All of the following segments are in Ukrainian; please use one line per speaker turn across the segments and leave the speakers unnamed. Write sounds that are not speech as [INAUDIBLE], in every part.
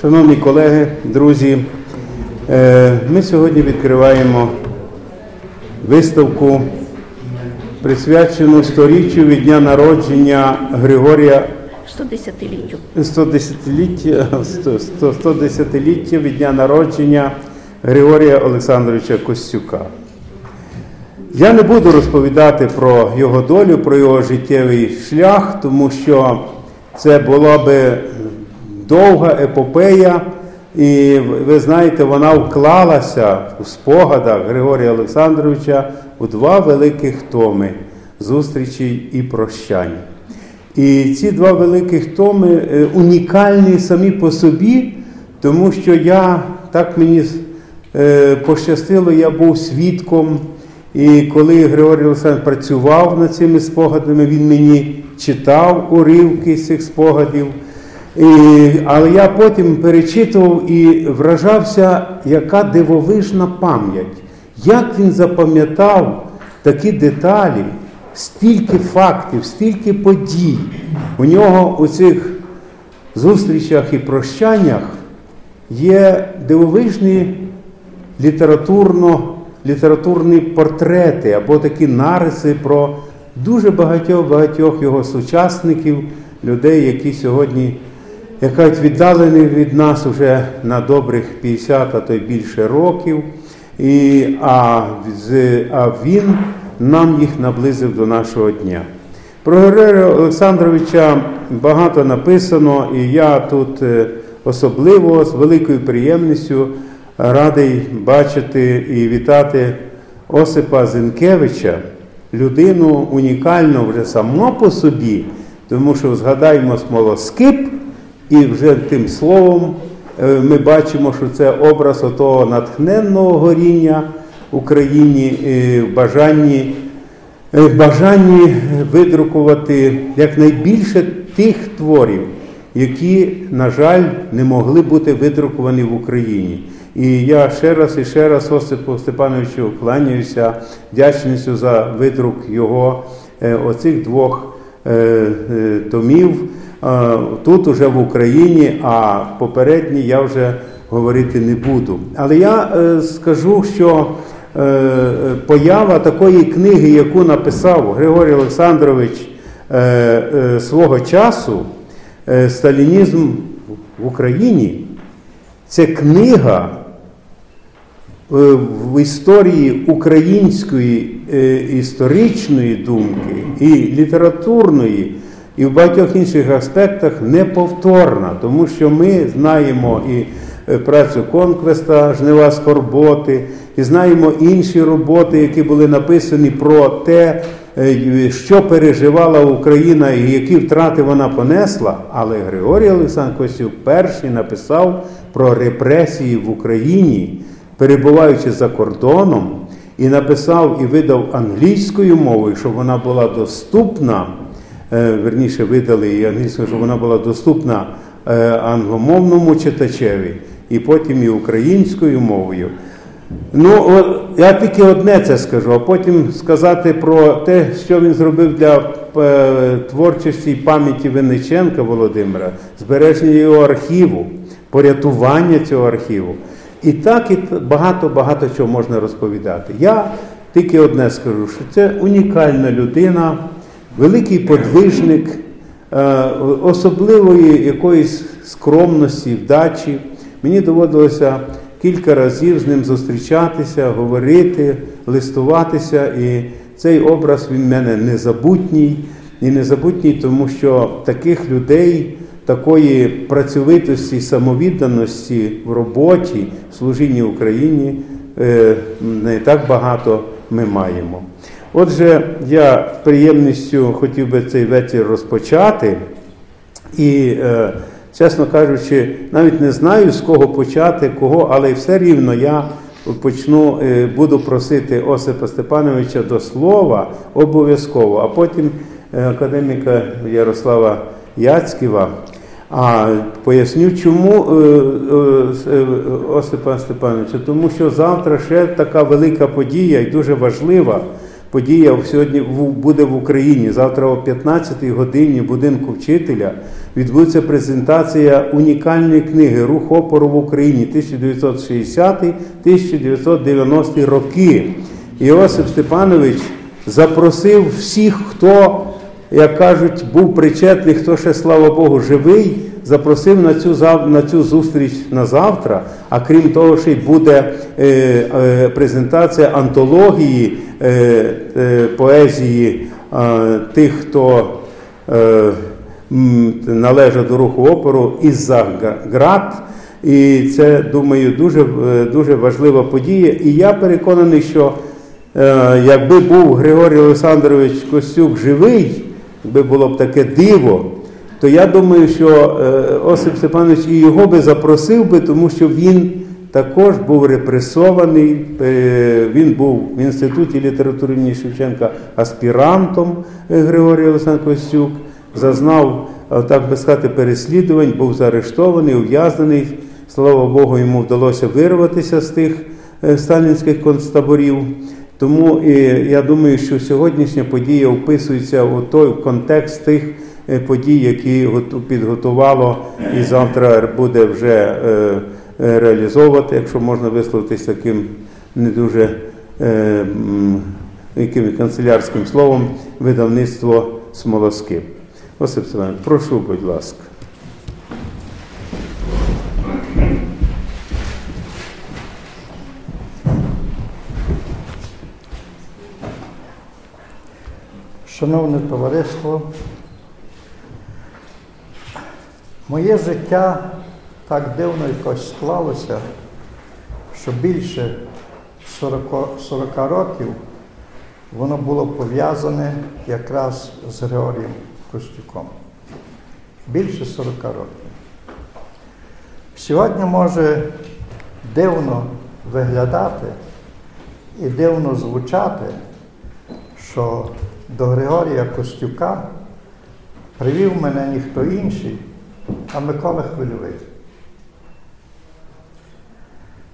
Шановні колеги, друзі, е, ми сьогодні відкриваємо виставку, присвячену сторіччю від дня народження Григорія
110-літтю.
110-ліття 100 100 110-ліття від дня народження Григорія Олександровича Костюка. Я не буду розповідати про його долю, про його життєвий шлях, тому що це була би довга епопея, і ви знаєте, вона вклалася у спогадах Григорія Олександровича у два великих томи зустрічей і прощань. І ці два великих томи е, унікальні самі по собі, тому що я так мені е, пощастило, я був свідком. І коли Григорій Олександрович працював над цими спогадами, він мені читав уривки з цих спогадів. І, але я потім перечитував і вражався, яка дивовижна пам'ять, як він запам'ятав такі деталі, стільки фактів, стільки подій. У нього у цих зустрічах і прощаннях є дивовижні літературно, літературні портрети або такі нариси про дуже багатьох-багатьох його сучасників, людей, які сьогодні як віддалені від нас вже на добрих 50, а то й більше років. І, а, а він нам їх наблизив до нашого дня. Про Григорія Олександровича багато написано, і я тут е, особливо з великою приємністю радий бачити і вітати Осипа Зинкевича, людину унікальну вже само по собі, тому що згадаємо смолоскип, і вже тим словом е, ми бачимо, що це образ отого натхненного горіння в Україні е, в бажанні, е, бажанні видрукувати якнайбільше тих творів, які, на жаль, не могли бути видруковані в Україні. І я ще раз і ще раз Осипу Степановичу кланяюся вдячністю за видрук його е, оцих двох е, е, томів. Тут уже в Україні, а попередні я вже говорити не буду. Але я скажу, що поява такої книги, яку написав Григорій Олександрович свого часу, Сталінізм в Україні, це книга в історії української е, історичної думки і літературної, і в багатьох інших аспектах неповторна, тому що ми знаємо і е, працю Конквеста, Жнива Скорботи, і знаємо інші роботи, які були написані про те, е, що переживала Україна і які втрати вона понесла. Але Григорій Олександр Костюк перший написав про репресії в Україні, перебуваючи за кордоном, і написав і видав англійською мовою, щоб вона була доступна. е, Верніше видали і англійською, щоб вона була доступна е, англомовному читачеві, і потім і українською мовою. Ну, я тільки одне це скажу, а потім сказати про те, що він зробив для е, творчості і пам'яті Винниченка Володимира, збереження його архіву, порятування цього архіву. І так і багато-багато чого можна розповідати. Я тільки одне скажу, що це унікальна людина, великий подвижник, е, особливої якоїсь скромності, вдачі. Мені доводилося кілька разів з ним зустрічатися, говорити, листуватися. І цей образ він в мене незабутній. І незабутній, тому що таких людей, такої працьовитості, самовідданості в роботі, в служінні Україні е, не так багато ми маємо. Отже, я з приємністю хотів би цей вечір розпочати. І, е, чесно кажучи, навіть не знаю, з кого почати, кого, але все рівно я почну, е, буду просити Осипа Степановича до слова обов'язково, а потім академіка Ярослава Яцьківа. А поясню, чому е, е, е, Степановича, тому що завтра ще така велика подія і дуже важлива. подія сьогодні буде в Україні. Завтра о 15-й годині будинку вчителя відбудеться презентація унікальної книги Рух опору в Україні 1960-1990 роки. Іосип Степанович запросив всіх, хто, як кажуть, був причетний, хто ще, слава Богу, живий, запросив на цю на цю зустріч на завтра. А крім того, ще й буде е, е, презентація антології е, е, поезії е, тих, хто е, належать до руху опору із-за град. І це, думаю, дуже, е, дуже важлива подія. І я переконаний, що Е, якби був Григорій Олександрович Костюк живий, якби було б таке диво, то я думаю, що е, Осип Степанович і його би запросив би, тому що він також був репресований. Е, він був в інституті літератури імені Шевченка аспірантом Григорій Олександрович Костюк, зазнав, так би сказати, переслідувань, був заарештований, ув'язнений. Слава Богу, йому вдалося вирватися з тих сталінських концтаборів. Тому і я думаю, що сьогоднішня подія вписується у той контекст тих е, подій, які підготувало і завтра буде вже е, е, реалізовувати, якщо можна висловитись таким не дуже яким канцелярським словом, видавництво смолоскип. Осип Семенович, прошу, будь ласка.
Шановне товариство, моє життя так дивно якось склалося, що більше 40 40 років воно було пов'язане якраз з Георгієм Костюком. Більше 40 років. Сьогодні може дивно виглядати і дивно звучати, що до Григорія Костюка привів мене ніхто інший, а Микола Хвильовий.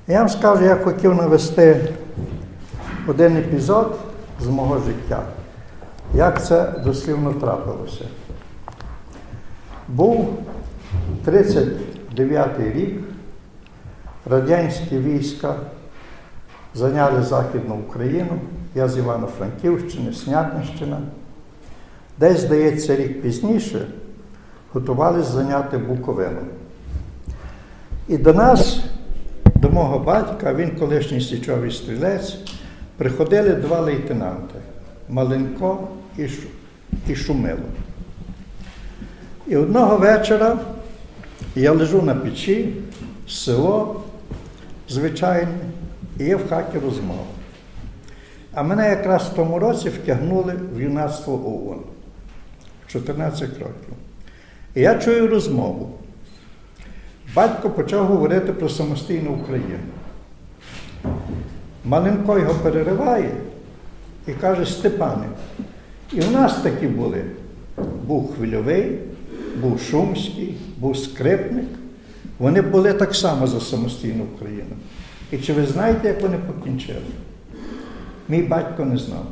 Я вам скажу, я хотів навести один епізод з мого життя, як це дослівно трапилося. Був 39-й рік, радянські війська зайняли Західну Україну я з Івано-Франківщини, Снятинщина. Десь, здається, рік пізніше готувалися зайняти Буковину. І до нас, до мого батька, він колишній січовий стрілець, приходили два лейтенанти Маленко і Шумило. І одного вечора я лежу на печі, село звичайне, і є в хаті розмова. А мене якраз в тому році втягнули в юнацтво ООН 14 років. І я чую розмову. Батько почав говорити про самостійну Україну. Маленко його перериває і каже, Степане, і в нас такі були. Був хвильовий, був Шумський, був скрипник. Вони були так само за самостійну Україну. І чи ви знаєте, як вони покінчили? Мій батько не знав.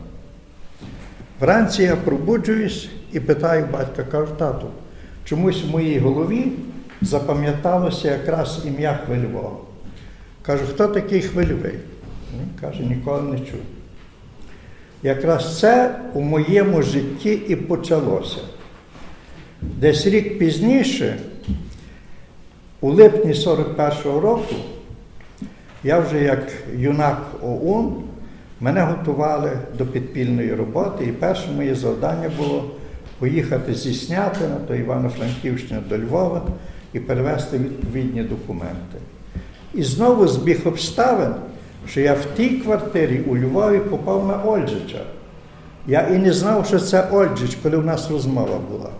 Вранці я пробуджуюсь і питаю батька, кажу, тату, чомусь в моїй голові запам'яталося якраз ім'я Хвильового. Кажу, хто такий хвильовий? Він каже, ніколи не чув. Якраз це у моєму житті і почалося. Десь рік пізніше, у липні 41-го року, я вже як юнак ОУН Мене готували до підпільної роботи, і перше моє завдання було поїхати зі Снятина до Івано-Франківщини до Львова і перевести відповідні документи. І знову збіг обставин, що я в тій квартирі у Львові попав на Ольджича. Я і не знав, що це Ольджич, коли в нас розмова була.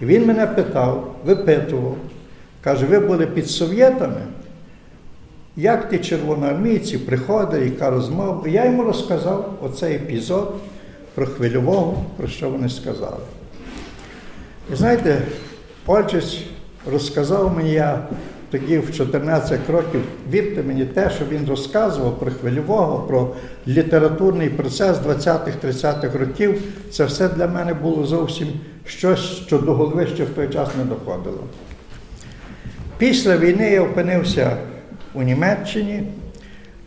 І він мене питав, випитував, каже, ви були під совєтами? Як ті червоноармійці приходили, яка розмова. Я йому розказав оцей епізод про хвильового, про що вони сказали. І знаєте, Ольчич розказав мені, я тоді в 14 років, вірте мені, те, що він розказував про хвильового, про літературний процес 20-30-х років, це все для мене було зовсім щось, що до голови ще в той час не доходило. Після війни я опинився у Німеччині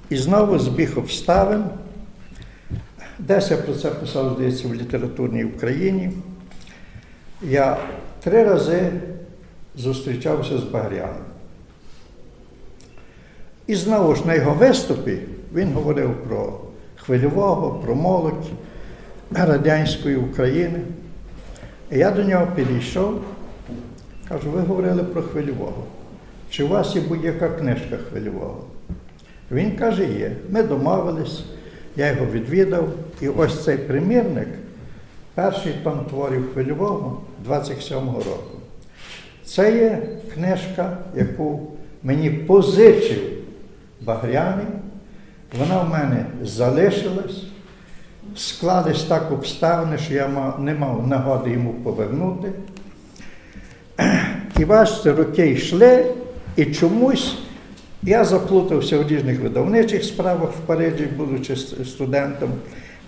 і знову збіг обставин. Десь я про це писав, здається, в літературній Україні. Я три рази зустрічався з Багряном. І знову ж на його виступі він говорив про хвильового, про молодь радянської України. І я до нього підійшов, кажу, ви говорили про хвильового. Чи вас є будь-яка книжка хвильового? Він каже, є. Ми домовились, я його відвідав, і ось цей примірник, перший том творів хвильового 27-го року. Це є книжка, яку мені позичив Багряний. Вона в мене залишилась. Склались так обставини, що я не мав нагоди йому повернути. [CLEARS THROAT] І бачите, роки йшли, і чомусь я заплутався в різних видавничих справах в Парижі, будучи студентом.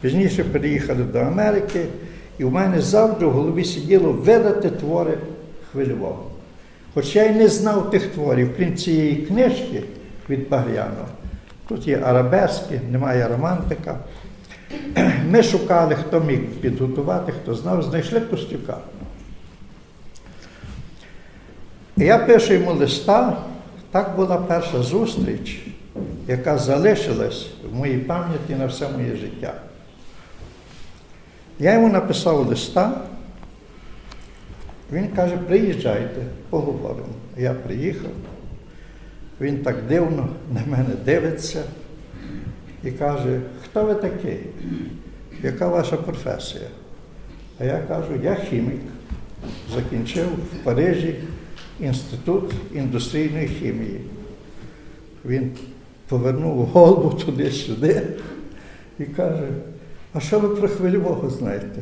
Пізніше переїхали до Америки, і в мене завжди в голові сиділо видати твори хвильового. Хоч я й не знав тих творів, крім цієї книжки від Багряного. Тут є арабески, немає романтика. Ми шукали, хто міг підготувати, хто знав, знайшли Костюка. Я пишу йому листа, так була перша зустріч, яка залишилась в моїй пам'яті на все моє життя. Я йому написав листа, він каже, приїжджайте, поговоримо. Я приїхав, він так дивно на мене дивиться і каже, хто ви такий? Яка ваша професія? А я кажу, я хімік, закінчив в Парижі інститут індустрійної хімії. Він повернув голову туди-сюди і каже, а що ви про хвильового знаєте?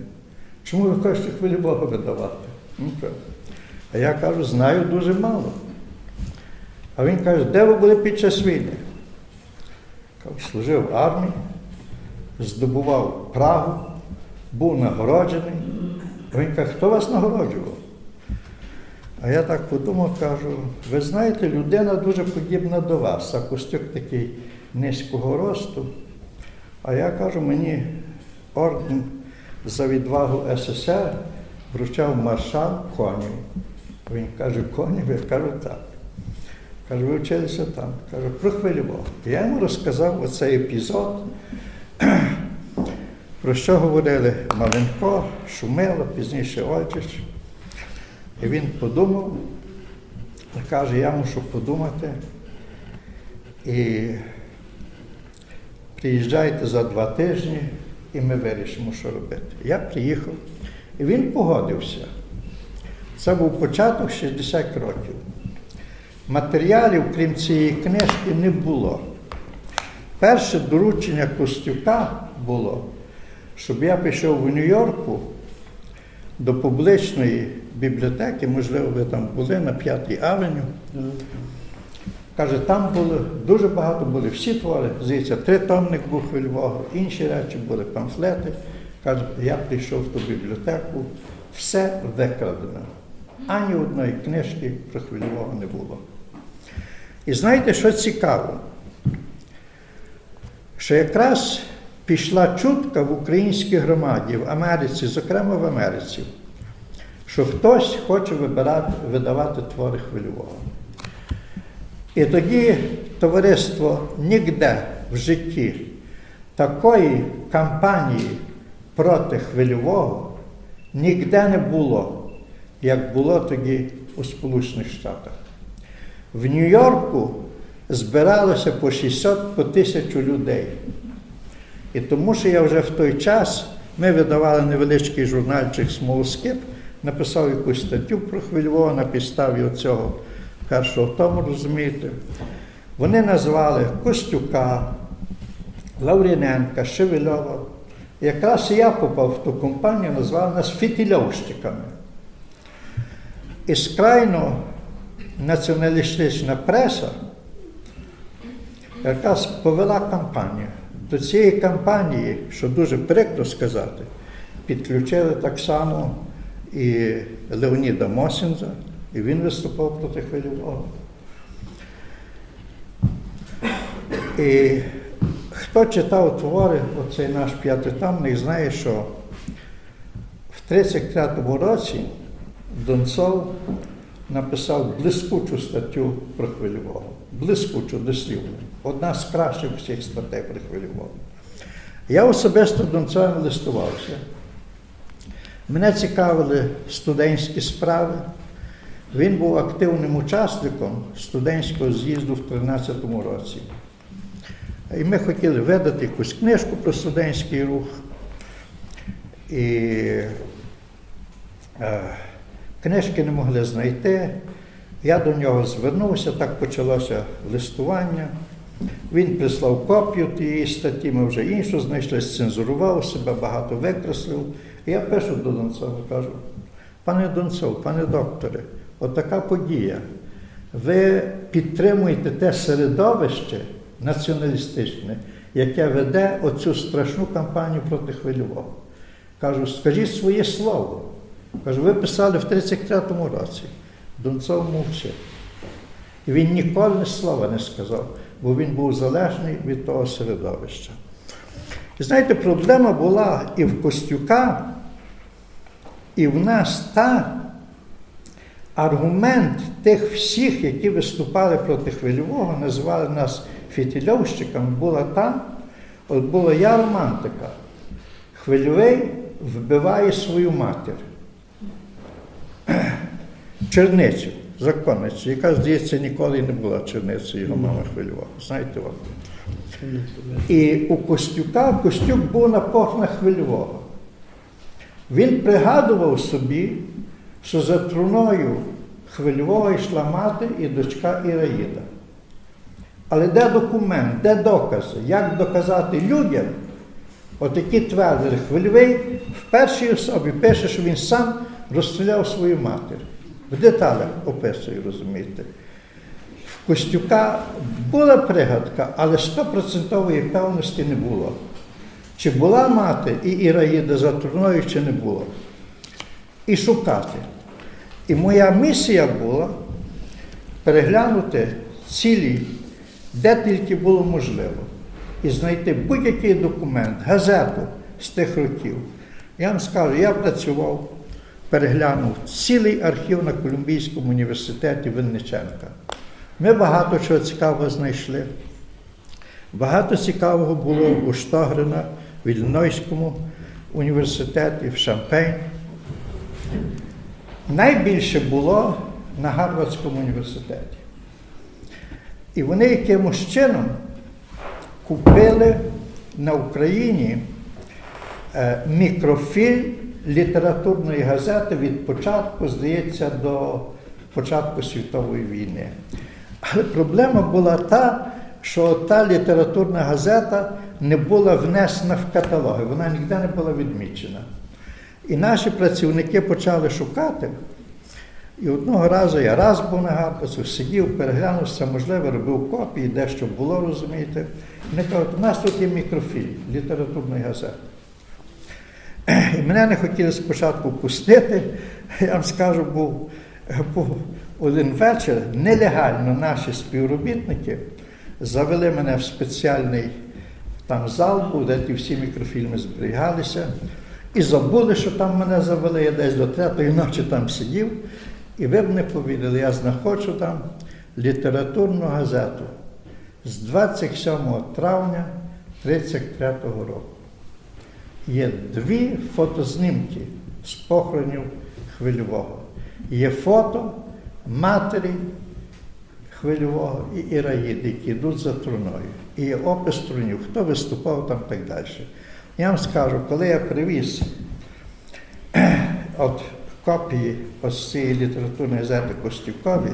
Чому ви хочете хвильового видавати? А я кажу, знаю дуже мало. А він каже, де ви були під час війни? Служив в армії, здобував Прагу, був нагороджений. А він каже, хто вас нагороджував? А я так подумав, кажу, ви знаєте, людина дуже подібна до вас, а Костюк такий низького росту. А я кажу, мені орден за відвагу СССР вручав маршал конів. Він каже, конів, я кажу, так. Кажу, ви вчилися там. Кажу, про хвилював. Я йому розказав оцей епізод, [CLEARS THROAT] про що говорили Маленко, Шумило, пізніше Ольчич. І він подумав, каже, я мушу подумати. І приїжджайте за два тижні, і ми вирішимо, що робити. Я приїхав, і він погодився. Це був початок 60 років. Матеріалів, крім цієї книжки, не було. Перше доручення Костюка було, щоб я пішов в Нью-Йорку до публічної бібліотеки, можливо, ви там були на П'ятій авеню. Каже, там було дуже багато були всі твори, здається, тритомник був хвильового, інші речі були памфлети. Каже, я прийшов в ту бібліотеку, все викрадено. Ані одної книжки про хвильового не було. І знаєте, що цікаво? Що якраз пішла чутка в українській громаді в Америці, зокрема в Америці, що хтось хоче вибирати, видавати твори хвильового. І тоді товариство ніде в житті такої кампанії проти хвильового ніде не було, як було тоді у Сполучених Штатах. В Нью-Йорку збиралося по 600 по тисячу людей. І тому що я вже в той час ми видавали невеличкий журнальчик Смолскип, написав якусь статтю про Хвильового на підставі цього першого тому, розумієте. Вони назвали Костюка, Лавріненка, Шевельова. Якраз я попав в ту компанію, назвали нас фітільовщиками. І скрайно націоналістична преса якраз повела кампанію. До цієї кампанії, що дуже прикро сказати, підключили так само і Леоніда Мосінза, і він виступав проти хвильового. І хто читав твори, оцей наш п'ятитомник, знає, що в 33-му році Донцов написав блискучу статтю про хвильового. Блискучу, дослівно. Одна з кращих всіх статей про хвильового. Я особисто Донцовим листувався. Мене цікавили студентські справи. Він був активним учасником студентського з'їзду в 2013 році. І ми хотіли видати якусь книжку про студентський рух. І е, книжки не могли знайти. Я до нього звернувся, так почалося листування. Він прислав копію тієї статті, ми вже іншу знайшли, сцензурував себе, багато викреслив. Я пишу до Донцова, кажу, пане Донцов, пане докторе, отака подія. Ви підтримуєте те середовище націоналістичне, яке веде оцю страшну кампанію проти хвильового. Кажу, скажіть своє слово. Кажу, ви писали в 33-му році. Донцов мовчив. І він ніколи слова не сказав, бо він був залежний від того середовища. Знаєте, проблема була і в Костюка, і в нас та аргумент тих всіх, які виступали проти хвильового, називали нас фітільовщиками, була та, от була я романтика. Хвильовий вбиває свою матір. Черницю, законницю, яка, здається, ніколи не була черницею його мама хвильова. Знаєте от. І у Костюка Костюк був на похнах хвильового. Він пригадував собі, що за труною хвильового йшла мати і дочка Іраїда. Але де документ, де докази? Як доказати людям, отакі твердили, хвильовий в першій особі пише, що він сам розстріляв свою матір. В деталях описує, розумієте. Костюка була пригадка, але стопроцентової певності не було. Чи була мати і Іраїда за труною, чи не було. І шукати. І моя місія була переглянути цілі, де тільки було можливо, і знайти будь-який документ, газету з тих років. Я вам скажу, я працював, переглянув цілий архів на Колумбійському університеті Винниченка. Ми багато чого цікавого знайшли. Багато цікавого було у Штогрина, в Іллінойському університеті, в Шампейн. Найбільше було на Гарвардському університеті. І вони якимось чином купили на Україні е, мікрофільм літературної газети від початку, здається, до початку світової війни. Але [LAUGHS] проблема була та, що та літературна газета не була внесена в каталоги, вона ніде не була відмічена. І наші працівники почали шукати. І одного разу я раз був на Гарпасу, сидів, переглянув все можливе, робив копії, дещо було, розумієте. Вони кажуть, у нас тут є мікрофільм літературної газети. [CLEARS THROAT] І мене не хотіли спочатку пустити. Я вам скажу, був, був один вечір нелегально наші співробітники завели мене в спеціальний там зал, де ті всі мікрофільми зберігалися. І забули, що там мене завели, я десь до третьої ночі там сидів. І ви б не повірили, я знаходжу там літературну газету з 27 травня 1933 року. Є дві фотознімки з похоронів хвильового. Є фото матері хвильового і Іраїди, які йдуть за труною. І є опис трунів, хто виступав там і так далі. Я вам скажу, коли я привіз от копії ось цієї літературної газети Костюкові,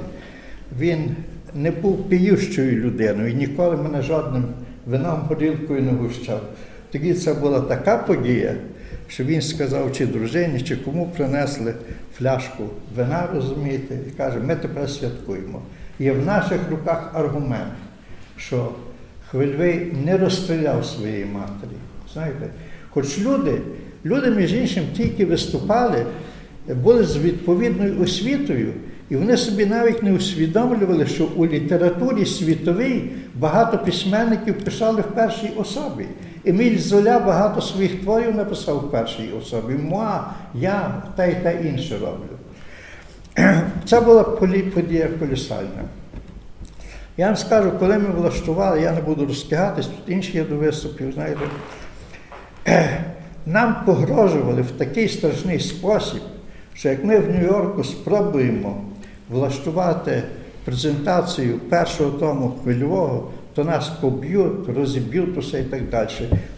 він не був піющою людиною і ніколи мене жодним вином горілкою не гущав. Тоді це була така подія, що він сказав, чи дружині, чи кому принесли фляжку вина, розумієте, і каже, ми тепер святкуємо. Є в наших руках аргумент, що Хвильовий не розстріляв своєї матері. Знаєте, хоч люди, люди, між іншим, тільки виступали, були з відповідною освітою, і вони собі навіть не усвідомлювали, що у літературі світовій багато письменників писали в першій особі. Еміль Золя багато своїх творів написав в першій особі. Муа, я та й та інше роблю. [CLEARS THROAT] Це була подія колісальна. Я вам скажу, коли ми влаштували, я не буду розтягатись, тут інші є до виступів, знаєте, [CLEARS THROAT] нам погрожували в такий страшний спосіб, що як ми в Нью-Йорку спробуємо влаштувати презентацію першого тому хвильового, то нас поб'ють, розіб'ють усе і так далі.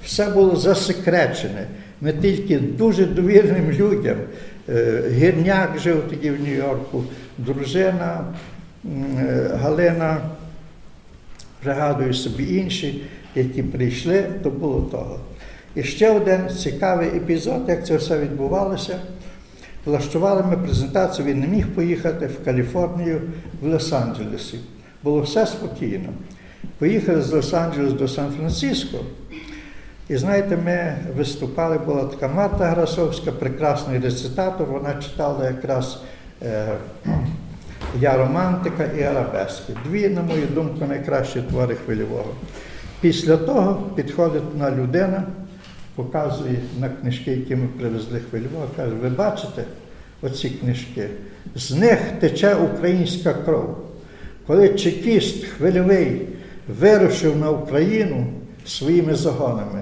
Все було засекречене. Ми тільки дуже довірним людям. Е, Гірняк жив тоді в Нью-Йорку, дружина е, Галина, пригадую собі інші, які прийшли, то було того. І ще один цікавий епізод, як це все відбувалося. Влаштували ми презентацію, він не міг поїхати в Каліфорнію, в Лос-Анджелесі. Було все спокійно. Поїхали з Лос-Анджелес до Сан-Франциско. І знаєте, ми виступали, була така Марта Грасовська, прекрасний рецитатор, вона читала якраз е, [CLEARS THROAT] Я романтика і арабески. Дві, на мою думку, найкращі твори хвильового. Після того підходить одна людина, показує на книжки, які ми привезли хвильового, каже, ви бачите оці книжки? З них тече українська кров. Коли чекіст хвильовий вирушив на Україну своїми загонами,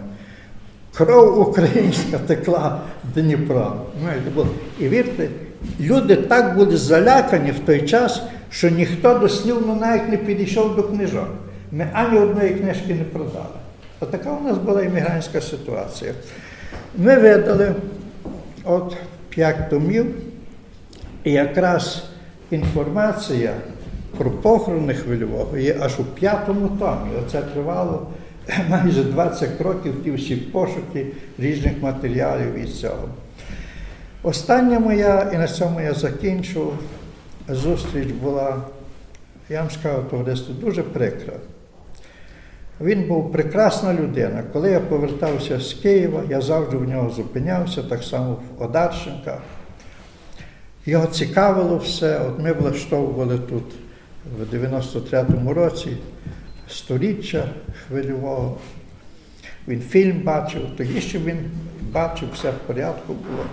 кров українська текла. Знаєте, І вірте, люди так були залякані в той час, що ніхто дослівно навіть не підійшов до книжок. Ми ані одної книжки не продали. Отака у нас була іммігрантська ситуація. Ми видали от п'ять томів, і якраз інформація про похорони хвильового є аж у п'ятому томі. Оце тривало [LAUGHS] майже 20 років ті всі пошуки різних матеріалів і цього. Остання моя, і на цьому я закінчу, зустріч була, я вам скажу, товариство, дуже прикра. Він був прекрасна людина. Коли я повертався з Києва, я завжди в нього зупинявся, так само в Одарченка. Його цікавило все. От ми влаштовували тут в 93-му році сторіччя хвильового. Він фільм бачив, тоді ще він бачив, все в порядку було.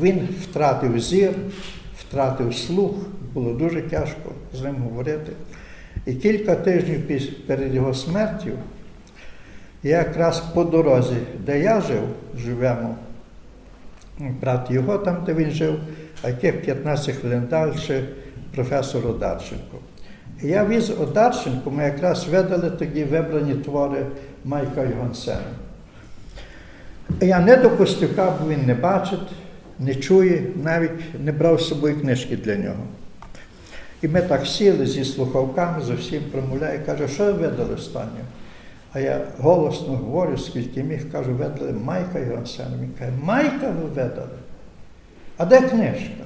Він втратив зір, втратив слух, було дуже тяжко з ним говорити. І кілька тижнів перед його смертю я якраз по дорозі, де я жив, живемо, брат його там, де він жив, а яких 15 хвилин далі професор Одарченко. І я віз Одарченко, ми якраз видали тоді вибрані твори Майка Йогансена. Я не до Костюка, бо він не бачить, не чує, навіть не брав з собою книжки для нього. І ми так сіли зі слухавками, за всім промовляє, каже, що ви видали останнє? А я голосно говорю, скільки міг, кажу, видали Майка Йогансена. Він каже, Майка ви видали? А де книжка?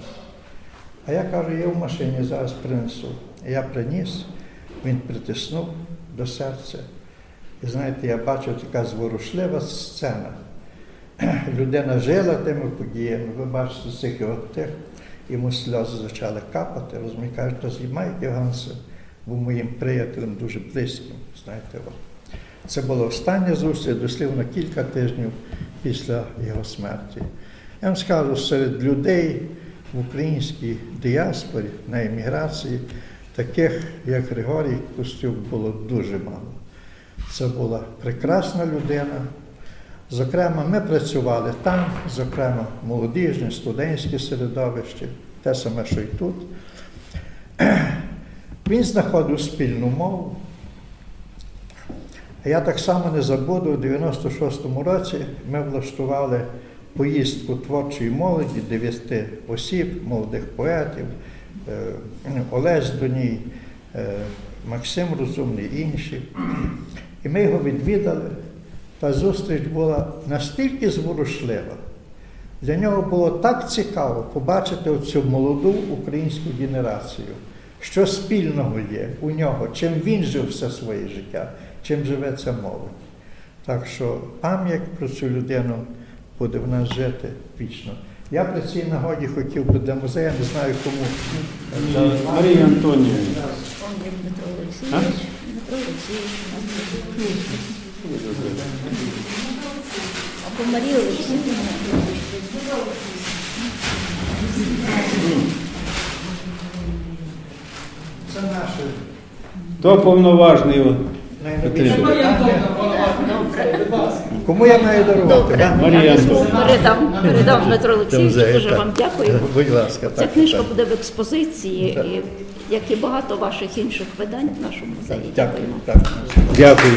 А я кажу, я в машині зараз принесу. Я приніс, він притиснув до серця. І знаєте, я бачив така зворушлива сцена. [CLEARS THROAT] Людина жила тими подіями, ви бачите цих його тих, йому сльози почали капати, розумієте, каже, то Майк Йогансен був моїм приятелем дуже близьким. Знаєте, от. Це була остання зустріч, дослівно кілька тижнів після його смерті. Я вам скажу, серед людей в українській діаспорі на еміграції, таких, як Григорій Костюк, було дуже мало. Це була прекрасна людина. Зокрема, ми працювали там, зокрема, молодіжне, студентське середовище, те саме, що й тут. [CLEARS THROAT] Він знаходив спільну мову. Я так само не забуду, у 96-му році ми влаштували поїздку творчої молоді, дев'яти осіб, молодих поетів, е, Олесь Доній, е, Максим Розумний інші. І ми його відвідали. та зустріч була настільки зворушлива. Для нього було так цікаво побачити цю молоду українську генерацію, що спільного є у нього, чим він жив все своє життя, чим живе ця молодь. Так що пам'ять про цю людину буде в нас жити вічно. Я при цій нагоді хотів би для музею, не знаю кому.
Марія.
Помним Дмитро Олексійович. Дмитро Олексійович. Або Марія Олексійовна.
Це наше
Хто повноважний?
найновіше питання. Кому я маю дарувати?
Добре.
да?
Марія
Передам, передам Дмитро Олексійовичу, дуже вам дякую.
Будь ласка,
Ця
так.
книжка
так.
буде в експозиції, і, як і багато ваших інших видань в нашому музеї.
Дякую.
Дякую.